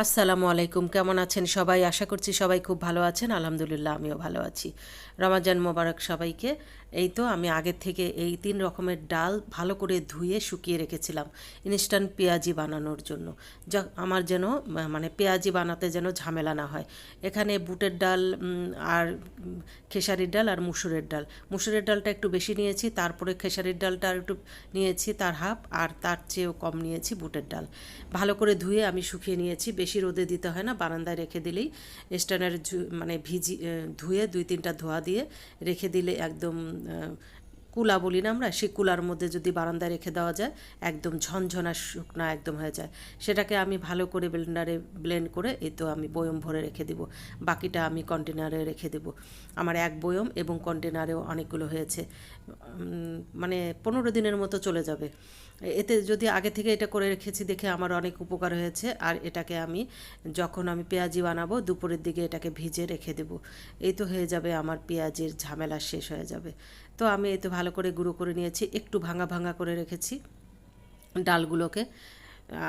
আসসালামু আলাইকুম, কেমন আছেন সবাই? আশা করছি সবাই খুব ভালো আছেন। আলহামদুলিল্লাহ, আমিও ভালো আছি। রমাজান মোবারক সবাইকে। এই তো আমি আগের থেকে এই তিন রকমের ডাল ভালো করে ধুয়ে শুকিয়ে রেখেছিলাম ইনস্ট্যান্ট পেঁয়াজি বানানোর জন্য। যা আমার যেন মানে পেঁয়াজি বানাতে যেন ঝামেলা না হয়। এখানে বুটের ডাল আর খেসারির ডাল আর মুসুরের ডাল। মুসুরের ডালটা একটু বেশি নিয়েছি, তারপরে খেসারির ডালটা একটু নিয়েছি, তার হাফ, আর তার চেয়েও কম নিয়েছি বুটের ডাল। ভালো করে ধুয়ে আমি শুকিয়ে নিয়েছি, বেশি রোদে দিতে হয় না, বারান্দায় রেখে দিলেই স্ট্যান্ডার মানে ভিজি ধুয়ে দুই তিনটা ধোয়া দিয়ে রেখে দিলে একদম কুলা বলি না আমরা, সেই কুলার মধ্যে যদি বারান্দায় রেখে দেওয়া যায়, একদম ঝনঝনা শুকনা একদম হয়ে যায়। সেটাকে আমি ভালো করে ব্লেন্ডারে ব্লেন্ড করে, এই তো আমি বয়ম ভরে রেখে দেবো। বাকিটা আমি কন্টেনারে রেখে দেব। আমার এক বয়ম এবং কন্টেনারেও অনেকগুলো হয়েছে। মানে পনেরো দিনের মতো চলে যাবে। এতে যদি আগে থেকে এটা করে রেখেছি দেখে আমার অনেক উপকার হয়েছে। আর এটাকে আমি যখন আমি পেঁয়াজি বানাবো, দুপুরের দিকে এটাকে ভিজে রেখে দেব। এই তো হয়ে যাবে আমার পেঁয়াজের ঝামেলা শেষ হয়ে যাবে। তো আমি এতে ভালো করে গুঁড়ো করে নিয়েছি, একটু ভাঙা ভাঙা করে রেখেছি ডালগুলোকে।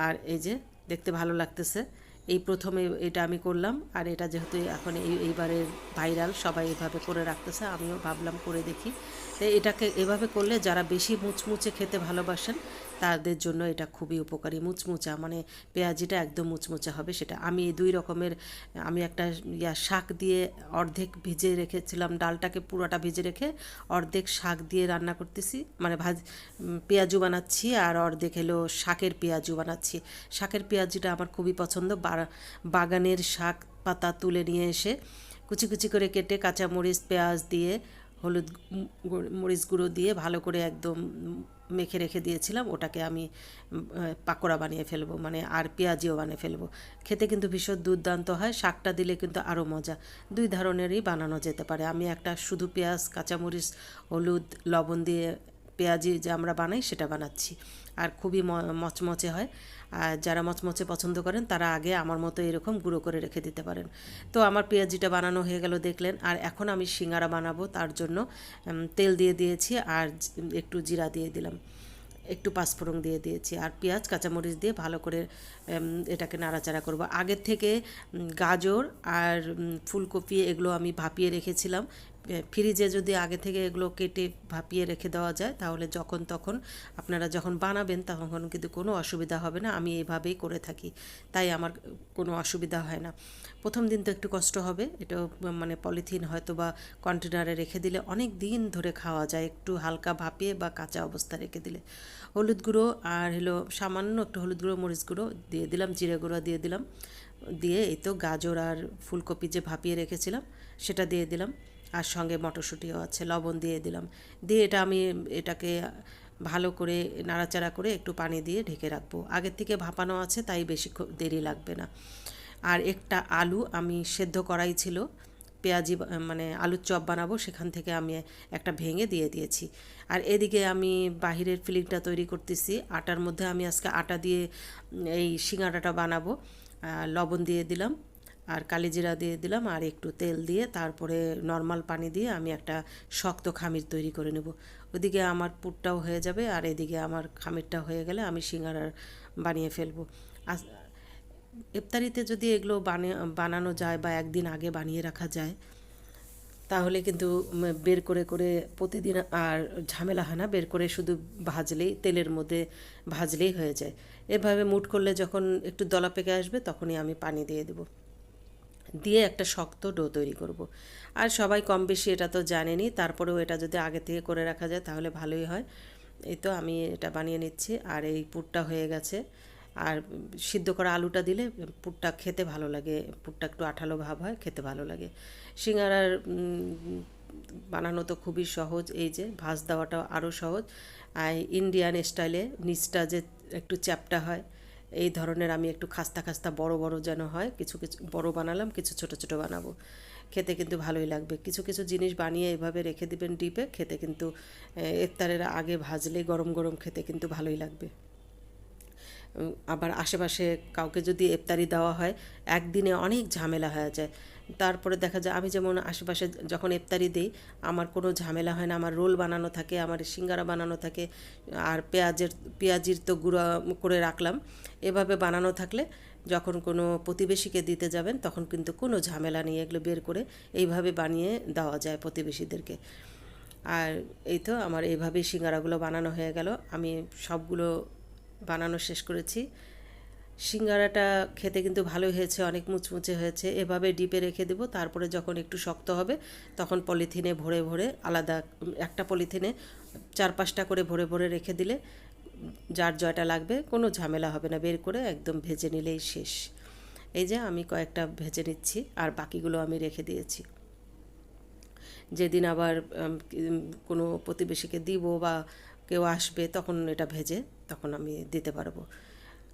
আর এই যে দেখতে ভালো লাগতেছে। এই প্রথমে এটা আমি করলাম, আর এটা যেহেতু এখন এই এইবারের ভাইরাল সবাই এভাবে করে রাখতেছে, আমিও ভাবলাম করে দেখি। তো এটাকে এভাবে করলে যারা বেশি মুচমুচে খেতে ভালোবাসেন, তাদের জন্য এটা খুবই উপকারী। মুচমুচা মানে পেঁয়াজিটা একদম মুচমুচা হবে সেটা। আমি এই দুই রকমের, আমি একটা ইয়া শাক দিয়ে অর্ধেক ভিজে রেখেছিলাম, ডালটাকে পুরোটা ভিজে রেখে অর্ধেক শাক দিয়ে রান্না করতেছি। মানে ভাজ পেঁয়াজু বানাচ্ছি, আর অর্ধেক হলো শাকের পেঁয়াজু বানাচ্ছি। শাকের পেঁয়াজিটা আমার খুবই পছন্দ, বা- বাগানের শাক পাতা তুলে নিয়ে এসে কুচি কুচি করে কেটে কাঁচামরিচ পেঁয়াজ দিয়ে, হলুদ মরিচ গুঁড়ো দিয়ে ভালো করে একদম মেখে রেখে দিয়েছিলাম। ওটাকে আমি পাকোড়া বানিয়ে ফেলব মানে আর পেঁয়াজিও বানিয়ে ফেলব। খেতে কিন্তু ভীষণ দুর্দান্ত হয়, শাকটা দিলে কিন্তু আরও মজা। দুই ধরনেরই বানানো যেতে পারে। আমি একটা শুধু পেঁয়াজ কাঁচামরিচ হলুদ, লবণ দিয়ে পেঁয়াজি যে আমরা বানাই, সেটা বানাচ্ছি। আর খুবই মচমচে হয়। আর যারা মচমচে পছন্দ করেন, তারা আগে আমার মতো এরকম গুঁড়ো করে রেখে দিতে পারেন। তো আমার পেঁয়াজিটা বানানো হয়ে গেল, দেখলেন। আর এখন আমি সিঙ্গারা বানাবো, তার জন্য তেল দিয়ে দিয়েছি আর একটু জিরা দিয়ে দিলাম। একটু পাঁচফোড়ন দিয়ে দিয়েছি। আর পেঁয়াজ, কাঁচামরিচ দিয়ে ভালো করে এটাকে নাড়াচাড়া করব। আগের থেকে গাজর আর ফুলকপি এগুলো আমি ভাপিয়ে রেখেছিলাম। ফ্রিজে যদি আগে থেকে এগুলো কেটে ভাপিয়ে রেখে দেওয়া যায়, তাহলে যখন তখন আপনারা যখন বানাবেন, তখন কিন্তু কোনো অসুবিধা হবে না। আমি এইভাবেই করে থাকি, তাই আমার কোনো অসুবিধা হয় না। প্রথম দিন তো একটু কষ্ট হবে এটা মানে পলিথিন হয়তো বা কন্টেনারে রেখে দিলে অনেক দিন ধরে খাওয়া যায়, একটু হালকা ভাপিয়ে বা কাঁচা অবস্থা রেখে দিলে। হলুদ গুঁড়ো আর হলো সামান্য একটু হলুদ গুঁড়ো, মরিচ গুঁড়ো দিয়ে দিলাম, জিরে গুঁড়া দিয়ে দিলাম। দিয়ে এই তো গাজর আর ফুলকপি যে ভাপিয়ে রেখেছিলাম, সেটা দিয়ে দিলাম। আর সঙ্গে মটরশুঁটিও আছে, লবণ দিয়ে দিলাম। দিয়ে এটা আমি এটাকে ভালো করে নাড়াচাড়া করে একটু পানি দিয়ে ঢেকে রাখব। আগের থেকে ভাপানো আছে, তাই বেশি দেরি লাগবে না। আর একটা আলু আমি সেদ্ধ করাই ছিল পেঁয়াজি মানে আলুর চপ বানাবো, সেখান থেকে আমি একটা ভেঙে দিয়ে দিয়েছি। আর এদিকে আমি বাহিরের ফিলিংটা তৈরি করতেছি। আটার মধ্যে আমি আজকে আটা দিয়ে, এই সিঙ্গাড়াটা বানাবো। লবণ দিয়ে দিলাম, আর কালিজিরা দিয়ে দিলাম, আর একটু তেল দিয়ে তারপরে নর্মাল পানি দিয়ে আমি একটা শক্ত খামির তৈরি করে নেব। ওদিকে আমার পুরটাও হয়ে যাবে, আর এদিকে আমার খামিরটা হয়ে গেলে আমি সিঙ্গারা বানিয়ে ফেলব। ইফতারিতে যদি এগুলো বানানো যায় বা একদিন আগে বানিয়ে রাখা যায়, তাহলে কিন্তু বের করে করে প্রতিদিন আর ঝামেলা হয় না। বের করে শুধু ভাজলেই, তেলের মধ্যে ভাজলেই হয়ে যায়। এভাবে মুট করলে যখন একটু দলা পেকে আসবে, তখনই আমি পানি দিয়ে দেবো। দিয়ে একটা শক্ত ডো তৈরি করব। আর সবাই কম বেশি এটা তো জানেনি, তারপরেও এটা যদি আগে থেকে করে রাখা যায়, তাহলে ভালোই হয়। এই তো আমি এটা বানিয়ে নিচ্ছি, আর এই পুরটা হয়ে গেছে। আর সিদ্ধ করা আলুটা দিলে পুরটা খেতে ভালো লাগে, পুরটা একটু আঠালো ভাব হয়, খেতে ভালো লাগে। সিঙ্গারার বানানো তো খুবই সহজ, এই যে ভাজ দেওয়াটাও আরও সহজ। আর ইন্ডিয়ান স্টাইলে নিচটা যে একটু চ্যাপটা হয়, এই ধরনের আমি একটু খাস্তা খাস্তা বড় বড় যেন হয়, কিছু কিছু বড় বানালাম, কিছু ছোট ছোট বানাবো। খেতে কিন্তু ভালোই লাগবে। কিছু কিছু জিনিস বানিয়ে এভাবে রেখে দিবেন ডিপে, খেতে কিন্তু ইফতারের আগে ভাজলে গরম গরম খেতে কিন্তু ভালোই লাগবে। আবার আশেপাশে কাউকে যদি ইফতারি দেওয়া হয়, একদিনে অনেক ঝামেলা হয়ে যায়। তারপরে দেখা যায়, আমি যেমন আশেপাশে যখন ইফতারি দিই, আমার কোনো ঝামেলা হয় না, আমার রোল বানানো থাকে, আমার সিঙ্গারা বানানো থাকে, আর পেঁয়াজের, পেঁয়াজির তো গুঁড়া করে রাখলাম। এভাবে বানানো থাকলে যখন কোনো প্রতিবেশীকে দিতে যাবেন, তখন কিন্তু কোনো ঝামেলা নেই, এগুলো বের করে এইভাবে বানিয়ে দেওয়া যায় প্রতিবেশীদেরকে। আর এই তো আমার এইভাবেই সিঙ্গারাগুলো বানানো হয়ে গেল। আমি সবগুলো বানানো শেষ করেছি। সিঙ্গারাটা খেতে কিন্তু ভালো হয়েছে, অনেক মুচমুচে হয়েছে। এভাবে ডিপে রেখে দেবো, তারপরে যখন একটু শক্ত হবে, তখন পলিথিনে ভরে ভরে আলাদা একটা পলিথিনে চার পাঁচটা করে ভরে ভরে রেখে দিলে যার জয়টা লাগবে, কোনো ঝামেলা হবে না, বের করে একদম ভেজে নিলেই শেষ। এই যে আমি কয়েকটা ভেজে নিচ্ছি, আর বাকিগুলো আমি রেখে দিয়েছি। যেদিন আবার কোনো প্রতিবেশীকে দিব বা কেউ আসবে, তখন এটা ভেজে তখন আমি দিতে পারব।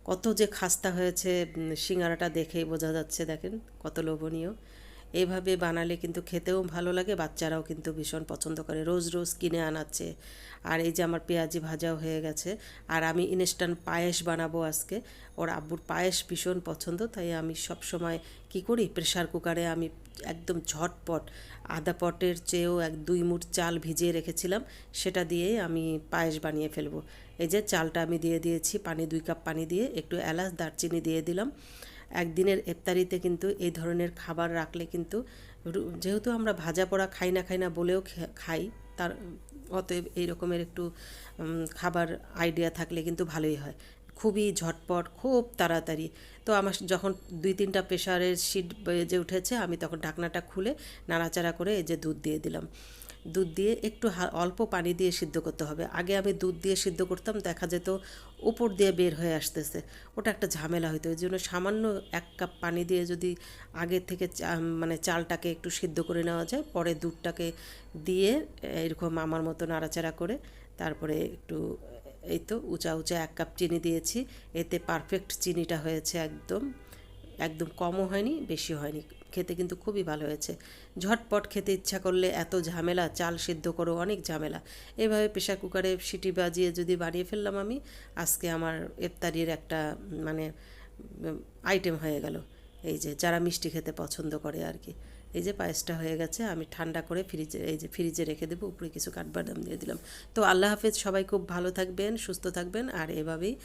কত যে খাস্তা হয়েছে সিঙ্গারাটা দেখেই বোঝা যাচ্ছে, দেখেন, কত লোভনীয়। এইভাবে বানালে কিন্তু খেতেও ভালো লাগে, বাচ্চারাও কিন্তু ভীষণ পছন্দ করে। রোজ রোজ কিনে আনাচ্ছে। আর এই যে আমার পেঁয়াজি ভাজাও হয়ে গেছে। আর আমি ইনস্ট্যান্ট পায়েস বানাবো আজকে। ওর আব্বুর পায়েস ভীষণ পছন্দ, তাই আমি সব সময় কি করি? প্রেশার কুকারে আমি একদম ঝটপট আধা পটের চেয়েও এক দুই মুঠ চাল ভিজিয়ে রেখেছিলাম। সেটা দিয়েই আমি পায়েস বানিয়ে ফেলব। এই যে চালটা আমি দিয়ে দিয়েছি, পানি দুই কাপ পানি দিয়ে, একটু এলাচ, দারচিনি দিয়ে দিলাম। একদিনের ইফতারিতে কিন্তু এই ধরনের খাবার রাখলে কিন্তু যেহেতু আমরা ভাজা পোড়া খাই না খাই না বলেও খাই, তার অতএব এই রকমের একটু খাবার আইডিয়া থাকলে কিন্তু ভালোই হয়। খুবই ঝটপট, খুব তাড়াতাড়ি। তো আমার যখন দুই তিনটা প্রেশারের শিট বেজে উঠেছে, আমি তখন ঢাকনাটা খুলে নাড়াচাড়া করে এই যে দুধ দিয়ে দিলাম। দুধ দিয়ে একটু অল্প পানি দিয়ে সিদ্ধ করতে হবে। আগে আমি দুধ দিয়ে সিদ্ধ করতাম, দেখা যেত উপর দিয়ে বের হয়ে আসতেছে। ওটা একটা ঝামেলা হতো ওই জন্য সামান্য এক কাপ পানি দিয়ে যদি আগে থেকে মানে চালটাকে একটু সিদ্ধ করে নেওয়া যায়, পরে দুধটাকে দিয়ে এরকম আমার মতো নাড়াচাড়া করে তারপরে একটু এই তো উঁচা উঁচা এক কাপ চিনি দিয়েছি। এতে পারফেক্ট চিনিটা হয়েছে একদম একদম কমও হয়নি বেশি হয়নি। খেতে কিন্তু খুবই ভালো হয়েছে। ঝটপট খেতে ইচ্ছা করলে এত ঝামেলা, চাল সিদ্ধ করো, অনেক ঝামেলা। এভাবে প্রেশার কুকারে সিটি বাজিয়ে যদি বানিয়ে ফেললাম আমি, আজকে আমার ইফতারির একটা মানে আইটেম হয়ে গেল। এই যে, যারা মিষ্টি খেতে পছন্দ করে আর কি। এই যে, পায়েসটা হয়ে গেছে, আমি ঠান্ডা করে ফ্রিজে, এই যে, ফ্রিজে রেখে দেবো, উপরে কিছু কাঠবাদাম দিয়ে দিলাম। তো আল্লাহ হাফেজ, সবাই খুব ভালো থাকবেন, সুস্থ থাকবেন, আর এভাবেই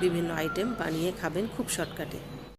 বিভিন্ন আইটেম বানিয়ে খাবেন খুব শর্টকাটে।